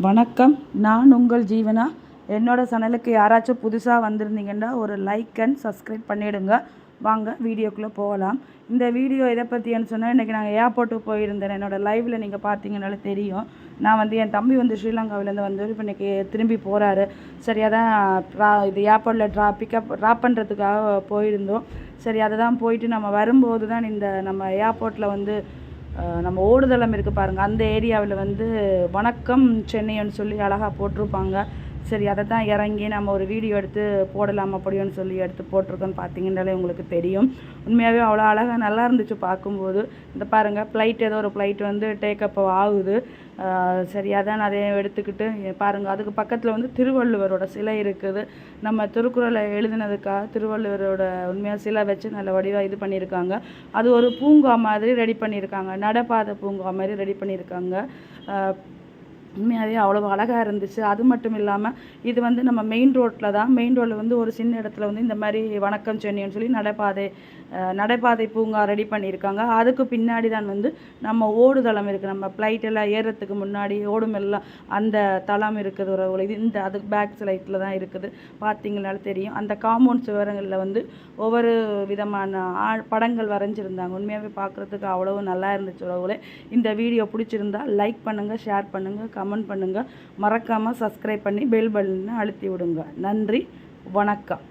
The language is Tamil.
வணக்கம். நான் உங்கள் ஜீவனா? என்னோடய சேனலுக்கு யாராச்சும் புதுசாக வந்திருந்தீங்கன்னா ஒரு லைக் அண்ட் சப்ஸ்கிரைப் பண்ணிவிடுங்க வாங்க வீடியோக்குள்ளே போகலாம். இந்த வீடியோ எதை பற்றின்னு சொன்னால் இன்றைக்கி நாங்கள் ஏர்போர்ட்டுக்கு போயிருந்தேன். என்னோடய லைவில் நீங்கள் பார்த்தீங்கனால தெரியும். நான் வந்து என் தம்பி வந்து ஸ்ரீலங்காவிலேருந்து வந்து இப்போ இன்றைக்கி திரும்பி போகிறாரு சரியாக தான் ட்ரா இது ஏர்போர்ட்டில் ட்ரா பிக்கப் ட்ராப் பண்ணுறதுக்காக போயிருந்தோம். சரி அதை தான் போயிட்டு நம்ம வரும்போது தான் இந்த நம்ம ஏர்போர்ட்டில் வந்து நம்ம ஓடுதளம் இருக்குது பாருங்கள் அந்த ஏரியாவில் வந்து வணக்கம் சென்னைன்னு சொல்லி அழகாக போட்டிருப்பாங்க. சரி அதை தான் இறங்கி நம்ம ஒரு வீடியோ எடுத்து போடலாம் அப்படியோன்னு சொல்லி எடுத்து போட்டிருக்கோன்னு பார்த்தீங்கன்னாலே உங்களுக்கு தெரியும். உண்மையாகவே அவ்வளோ அழகாக நல்லா இருந்துச்சு பார்க்கும்போது. இந்த பாருங்கள் ஃப்ளைட் ஏதோ ஒரு ஃப்ளைட் வந்து டேக்கப் ஆகுது. சரி அதான் அதை எடுத்துக்கிட்டு பாருங்கள் அதுக்கு பக்கத்தில் வந்து திருவள்ளுவரோட சிலை இருக்குது. நம்ம திருக்குறளை எழுதினதுக்காக திருவள்ளுவரோட உண்மையாக சிலை வச்சு நல்ல வடிவாக இது பண்ணியிருக்காங்க. அது ஒரு பூங்கா மாதிரி ரெடி பண்ணியிருக்காங்க. நடப்பாத பூங்கா மாதிரி ரெடி பண்ணியிருக்காங்க. உண்மையாகவே அவ்வளோ அழகாக இருந்துச்சு. அது மட்டும் இல்லாமல் இது வந்து நம்ம மெயின் ரோட்டில் தான் மெயின் ரோட்டில் வந்து ஒரு சின்ன இடத்துல வந்து இந்த மாதிரி வணக்கம் சென்னைன்னு சொல்லி நடைபாதை நடைபாதை பூங்கா ரெடி பண்ணியிருக்காங்க. அதுக்கு பின்னாடி தான் வந்து நம்ம ஓடுதளம் இருக்குது நம்ம ஃப்ளைட்டெல்லாம் ஏறுறதுக்கு முன்னாடி ஓடும் எல்லாம் அந்த தளம் இருக்குது ஒரு இது. இந்த அதுக்கு பேக் சைட்டில் தான் இருக்குது. பார்த்தீங்கனாலும் தெரியும். அந்த காம்பவுண்ட் சுவரங்களில் வந்து ஒவ்வொரு விதமான ஆ- படங்கள் வரைஞ்சிருந்தாங்க. உண்மையாகவே பார்க்குறதுக்கு அவ்வளோ நல்லா இருந்துச்சு உறவுகளே. இந்த வீடியோ பிடிச்சிருந்தா லைக் பண்ணுங்கள் ஷேர் பண்ணுங்கள் கமெண்ட் பண்ணுங்கள் மறக்காமல் சப்ஸ்கிரைப் பண்ணி பெல் பட்டனை அழுத்தி விடுங்க. நன்றி. வணக்கம்.